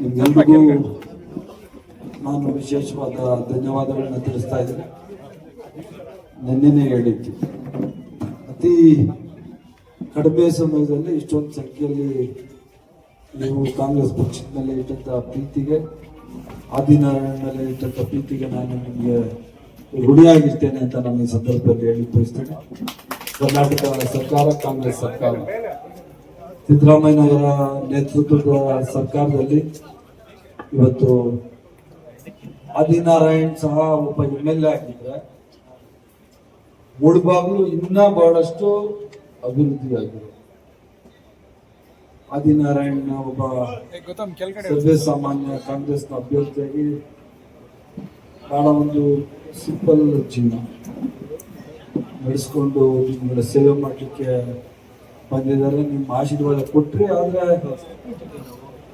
ನಿಮ್ಗೆಲ್ರಿಗೂ ನಾನು ವಿಶೇಷವಾದ ಧನ್ಯವಾದಗಳನ್ನ ತಿಳಿಸ್ತಾ ಇದ್ದೀನಿ. ನಿನ್ನೆನೇ ಹೇಳಿದ್ದು. ಅತಿ ಕಡಿಮೆ ಸಮಯದಲ್ಲಿ ಇಷ್ಟೊಂದು ಸಂಖ್ಯೆಯಲ್ಲಿ ನೀವು ಕಾಂಗ್ರೆಸ್ ಪಕ್ಷದ ಮೇಲೆ ಇಟ್ಟಂತ ಪ್ರೀತಿಗೆ ಆದಿನಾರಾಯಣ ಮೇಲೆ ಇಟ್ಟಂತ ಪ್ರೀತಿಗೆ ನಾನು ನಿಮಗೆ ಋಣಿಯಾಗಿರ್ತೇನೆ ಅಂತ ನಾನು ಸಂದರ್ಭದಲ್ಲಿ ಹೇಳಿ ಬಯಸ್ತೇನೆ ಕರ್ನಾಟಕ ಸರ್ಕಾರ, ಕಾಂಗ್ರೆಸ್ ಸರ್ಕಾರ. ಸಿದ್ದರಾಮಯ್ಯನವರ ನೇತೃತ್ವದ ಸರ್ಕಾರದಲ್ಲಿ ಇವತ್ತು ಆದಿನಾರಾಯಣ್ ಸಹ ಒಬ್ಬ ಎಂ ಎಲ್ ಎ ಆಗಿದ್ರೆ ಮುಳುಬಾಗ್ಲು ಇನ್ನ ಬಹಳಷ್ಟು ಅಭಿವೃದ್ಧಿ ಆಗಿದೆ ಆದಿನಾರಾಯಣ್ ಒಬ್ಬ ಸರ್ವೇ ಸಾಮಾನ್ಯ ಕಾಂಗ್ರೆಸ್ನ ಅಭ್ಯರ್ಥಿಯಾಗಿ ಬಹಳ ಒಂದು ಸಿಂಪಲ್ ಜೀವನ ನಡೆಸ್ಕೊಂಡು ಸೇವೆ ಮಾಡಲಿಕ್ಕೆ ಬಂದಿದ್ದಾರೆ. ನಿಮ್ಮ ಆಶೀರ್ವಾದ ಕೊಟ್ರಿ ಆದರೆ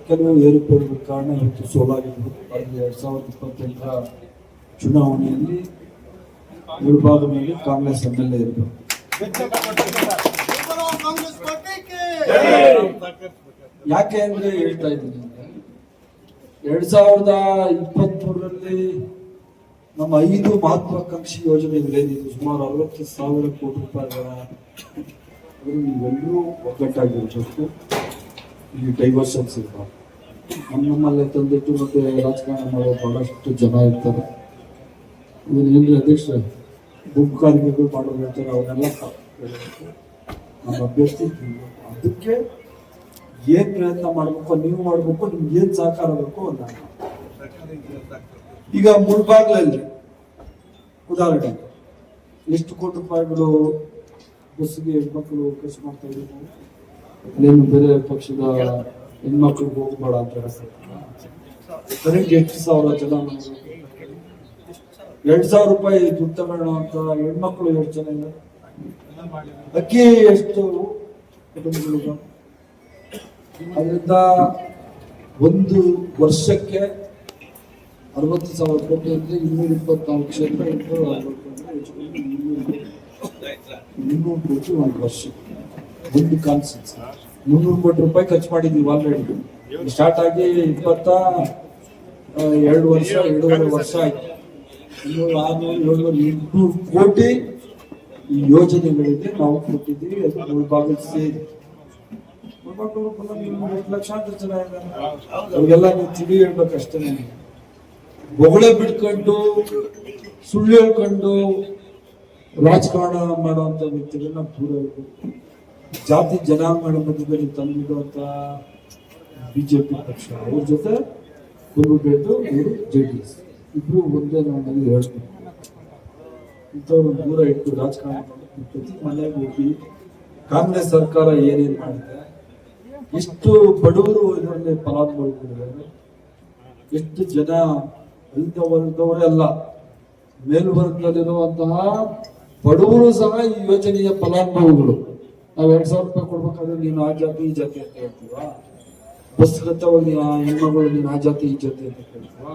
ಕೆಲವು ಏರುಪೇರು ಕಾರಣ ಇವತ್ತು ಸೋಲಾಗಿದ್ದು ಆದರೆ ಎರಡ್ ಸಾವಿರದ ಇಪ್ಪತ್ತೆಂಟರ ಚುನಾವಣೆಯಲ್ಲಿ ಮುಳುಬಾಗಿಲಿನಲ್ಲಿ ಕಾಂಗ್ರೆಸ್ ಎಂ ಎಲ್ ಎ ಇರಬೇಕು. ಯಾಕೆ ಅಂದ್ರೆ ಹೇಳ್ತಾ ಇದ್ದೀನಿ ಎರಡು ಎರಡ್ ಸಾವಿರದ ಇಪ್ಪತ್ತ್ಮೂರರಲ್ಲಿ ನಮ್ಮ ಐದು ಮಹತ್ವಾಕಾಂಕ್ಷಿ ಯೋಜನೆಗಳೇನಿದೆ ಸುಮಾರು ಅರವತ್ತು ಸಾವಿರ ಕೋಟಿ ರೂಪಾಯಿಗಳ ಅದು ನೀವೆಲ್ಲರೂ ಒಗ್ಗಟ್ಟಾಗಿರ್ಬೇಕು ಇಲ್ಲಿ ಡೈವರ್ಷನ್ಸ್ ಇರಬಾರ್ದು ನಮ್ಮ ನಮ್ಮಲ್ಲೇ ತಂದಿಟ್ಟು ಮತ್ತು ರಾಜಕಾರಣ ಮಾಡೋ ಭಾಳಷ್ಟು ಜನ ಇರ್ತಾರೆ. ಏನ್ರಿ ಅಧ್ಯಕ್ಷ ಗುಂಪು ಕಾರ್ಮಿಕರು ಮಾಡೋರು ಅಂತಾರೆ ಅವನ್ನೆಲ್ಲ ನಮ್ಮ ಅಭ್ಯರ್ಥಿ. ಅದಕ್ಕೆ ಏನು ಪ್ರಯತ್ನ ಮಾಡಬೇಕು, ನೀವು ಮಾಡಬೇಕು, ನಿಮ್ಗೆ ಏನು ಸಹಕಾರ ಬೇಕು ಅಂತ. ಈಗ ಮುಳ್ಬಾಗ್ಲಲ್ಲಿ ಉದಾಹರಣೆ ಎಷ್ಟು ಕೋಟಿ ರೂಪಾಯಿಗಳು ಬಸ್ಸಿಗೆ ಹೆಣ್ಮಕ್ಳು ಖರ್ಚು ಮಾಡ್ತಾ ಇದ್ದೀವಿ ಬೇರೆ ಪಕ್ಷದ ಹೆಣ್ಮಕ್ಳು ಹೋಗ್ಬೇಡ ಅಂತ ಕರೆಂಟ್ ಎಷ್ಟು ಸಾವಿರ ಜನ ಎರಡು ಸಾವಿರ ರೂಪಾಯಿ ದುಡ್ಡು ತಗೊಳ್ಳೋ ಅಂತ ಹೆಣ್ಮಕ್ಳು ಎಷ್ಟು ಜನ ಇದ್ದಾರೆ. ಅಕ್ಕಿ ಎಷ್ಟು ಕುಟುಂಬಗಳು ಅದರಿಂದ ಒಂದು ವರ್ಷಕ್ಕೆ ಅರವತ್ತು ಸಾವಿರ ಕೋಟಿ ಅಂದ್ರೆ ಇನ್ನೂರ ಇಪ್ಪತ್ನಾಲ್ಕು ಕ್ಷೇತ್ರ ಇನ್ನೂರ ಮುನ್ನೂರು ಕೋಟಿ ಒಂದು ವರ್ಷ ಒಂದು ಕಾನ್ಸೆನ್ಸ್ ಮುನ್ನೂರು ಕೋಟಿ ರೂಪಾಯಿ ಖರ್ಚು ಮಾಡಿದೀವಿ ಆಲ್ರೆಡಿ ಸ್ಟಾರ್ಟ್ ಆಗಿ ಇಪ್ಪತ್ತ ಎರಡು ವರ್ಷ ಎರಡೂವರೆ ವರ್ಷ ಆಯ್ತು ಇನ್ನೂರು ಆರ್ನೂರು ಏಳ್ನೂರು ಎಂಟ್ನೂರು ಕೋಟಿ ಯೋಜನೆಗಳಿಗೆ ನಾವು ಕೊಟ್ಟಿದ್ದೀವಿ ಅದು ಮುಳ್ಬಾಗಿಲು ಸೇರಿ ಲಕ್ಷಾಂತರ ಜನ ಇದ್ದಾರೆ ನೀವು ತಿಳಿ ಹೇಳ್ಬೇಕಷ್ಟೇ ನನಗೆ ಬೊಗಳೆ ಬಿಡ್ಕೊಂಡು ಸುಳ್ಳು ಹೇಳ್ಕೊಂಡು ರಾಜಕಾರಣ ಮಾಡುವಂತ ವ್ಯಕ್ತಿಗಳನ್ನ ದೂರ ಜಾತಿ ಜನಾಂಗಣ ಮಧ್ಯದಲ್ಲಿ ತಂದಿಡುವಂತ ಬಿಜೆಪಿ ಪಕ್ಷ. ಅವ್ರ ಜೊತೆ ಕುರುಬೇಟು ಇವರು ಜೆ ಡಿ ಎಸ್ ಇಬ್ರು ಒಂದೇ ನಾನು ಹೇಳ್ತೀನಿ ಇಂಥವ್ರು ದೂರ ಇಟ್ಟು ರಾಜಕಾರಣ ಮನೆಗೆ ಹೋಗಿ ಕಾಂಗ್ರೆಸ್ ಸರ್ಕಾರ ಏನೇನು ಮಾಡಿದೆ? ಎಷ್ಟು ಬಡವರು ಇದರಲ್ಲಿ ಫಲಾನುಭವಿಗಳಿದ್ದಾರೆ ಎಷ್ಟು ಜನ ಅಲ್ಲಿಂದ ವರ್ಗದವರೇ ಅಲ್ಲ ಮೇಲ್ವರ್ಗದಲ್ಲಿರುವಂತಹ ಬಡವರು ಸಹ ಈ ಯೋಜನೆಯ ಫಲಾನುಭವಿಗಳು. ನಾವು ಎರಡ್ ಸಾವಿರ ರೂಪಾಯಿ ಕೊಡ್ಬೇಕಾದ್ರೆ ನೀನು ಆ ಜಾತಿ, ಈ ಜಾತಿ ಅಂತ ಹೇಳ್ತೀವಾ? ಬಸ್ ಕತ್ತವಾಗ ನೀನು ಆ ಹೆಣ್ಮಗಳು ನೀನು ಆ ಜಾತಿ, ಈ ಜಾತಿ ಅಂತ ಹೇಳ್ತೀವಾ?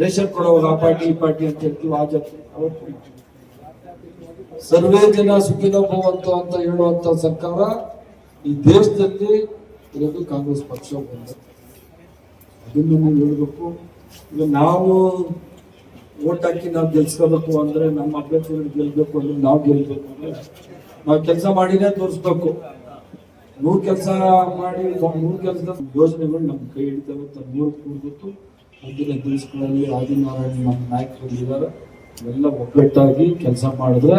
ರೇಷನ್ ಕೊಡೋವಾಗ ಆ ಪಾರ್ಟಿ, ಈ ಪಾರ್ಟಿ ಅಂತ ಹೇಳ್ತೀವಿ? ಆ ಜಾತಿ. ಸರ್ವೇ ಜನ ಸುಖಿನ ಭವಂತು ಅಂತ ಹೇಳುವಂತ ಸರ್ಕಾರ ಈ ದೇಶದಲ್ಲಿ ಇರೋದು ಕಾಂಗ್ರೆಸ್ ಪಕ್ಷ ಬಂದ ಅದನ್ನು ನೀವು ಹೇಳ್ಬೇಕು. ಈಗ ನಾವು ಓಟ್ ಹಾಕಿ ನಾವು ಗೆಲ್ಸ್ಕೋಬೇಕು ಅಂದ್ರೆ ನಮ್ಮ ಅಭ್ಯರ್ಥಿಗಳು ಗೆಲ್ಬೇಕು ಅಂದ್ರೆ ನಾವು ಗೆಲ್ಬೇಕು ಅಂದ್ರೆ ನಾವು ಕೆಲಸ ಮಾಡಿನೇ ತೋರಿಸ್ಬೇಕು. ನೂರ್ ಕೆಲಸ ಮಾಡಿ ನೂರ್ ಕೆಲಸದ ಯೋಜನೆಗಳು ನಮ್ಮ ಕೈ ಹಿಡಿತವೆ. ತಜ್ಞರು ನೂರು ಅಂದಿನ ಮುಂದಿನ ದಿವಸಗಳಲ್ಲಿ ಆದಿನಾರಾಯಣ ನಮ್ಮ ನಾಯಕರು ಇದ್ದಾರೆ ಎಲ್ಲ ಒಗ್ಗಟ್ಟಾಗಿ ಕೆಲಸ ಮಾಡಿದ್ರೆ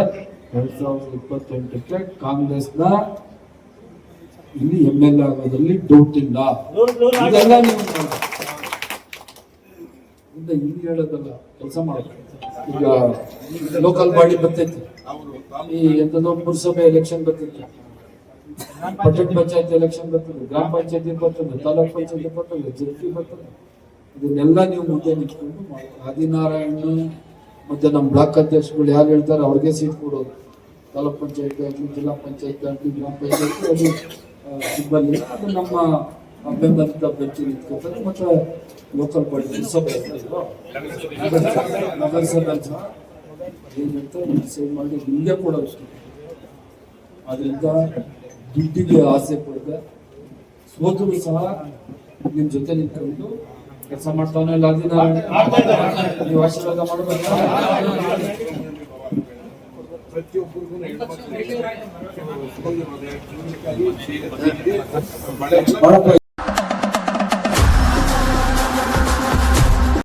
ಎರಡ್ ಸಾವಿರದ ಇಪ್ಪತ್ತೆಂಟಕ್ಕೆ ಕಾಂಗ್ರೆಸ್ನ ಇಲ್ಲಿ ಎಂ ಎಲ್ ಎ ಆಗೋದ್ರಲ್ಲಿ ಡೌಟ್ ಇಲ್ಲ. ಇದೆಲ್ಲ ನೀವು ಇಲ್ಲಿ ಹೇಳೋದಲ್ಲ ಕೆಲಸ ಮಾಡಬೇಕು. ಈಗ ಲೋಕಲ್ ಬಾಡಿ ಬರ್ತೈತಿ. ಈ ಎಂತದೋ ಪುರಸಭೆ ಎಲೆಕ್ಷನ್ ಬರ್ತೈತಿ. ಪಟ್ಟಣ ಪಂಚಾಯತ್ ಎಲೆಕ್ಷನ್ ಬರ್ತದೆ, ಗ್ರಾಮ ಪಂಚಾಯತಿ ಬರ್ತದೆ, ತಾಲೂಕ್ ಪಂಚಾಯತಿ ಬರ್ತದೆ ಜಡ್ಪಿ ಬರ್ತದೆ. ಇದನ್ನೆಲ್ಲ ನೀವು ಮುಂದೆ ನಿಂತ್ಕೊಂಡು. ಆದಿನಾರಾಯಣ, ಮತ್ತೆ ನಮ್ಮ ಬ್ಲಾಕ್ ಅಧ್ಯಕ್ಷಗಳು ಯಾರು ಹೇಳ್ತಾರೆ, ಅವ್ರಿಗೆ ಸೀಟ್ ಕೊಡೋದು. ತಾಲೂಕ್ ಪಂಚಾಯತ್ ಆಗಲಿ, ಜಿಲ್ಲಾ ಪಂಚಾಯತ್ ಆಗಲಿ, ಗ್ರಾಮ ಪಂಚಾಯತ್ ಅದು ಸಿಬ್ಬಂದಿ. ಅದು ನಮ್ಮ ಬೆಂಬಲಿತ ಅಭ್ಯರ್ಥಿ ನಿಂತ್ಕೊತಾರೆ ಮತ್ತೆ ಲೋಕಲ್ ಬಾಡಿ ಸಭೆ? ನಗರಸಭೆ ಸಹ ಏನಂತ ಸೇವ್ ಮಾಡಿ ನಿಮಗೆ ಕೂಡ ಅಷ್ಟೇ ಆದ್ದರಿಂದ ದುಡ್ಡಿಗೆ ಆಸೆ ಪಡದೆ ಸೋತರು ಸಹ ನಿಮ್ಮ ಜೊತೆ ನಿಂತ್ಕೊಂಡು ಕೆಲಸ ಮಾಡ್ತಾನೆ ಇಲ್ಲ ಅದನ್ನ ನೀವು ಆಶೀರ್ವಾದ ಮಾಡಬೇಕು ಪ್ರತಿಯೊಬ್ಬರಿಗೂ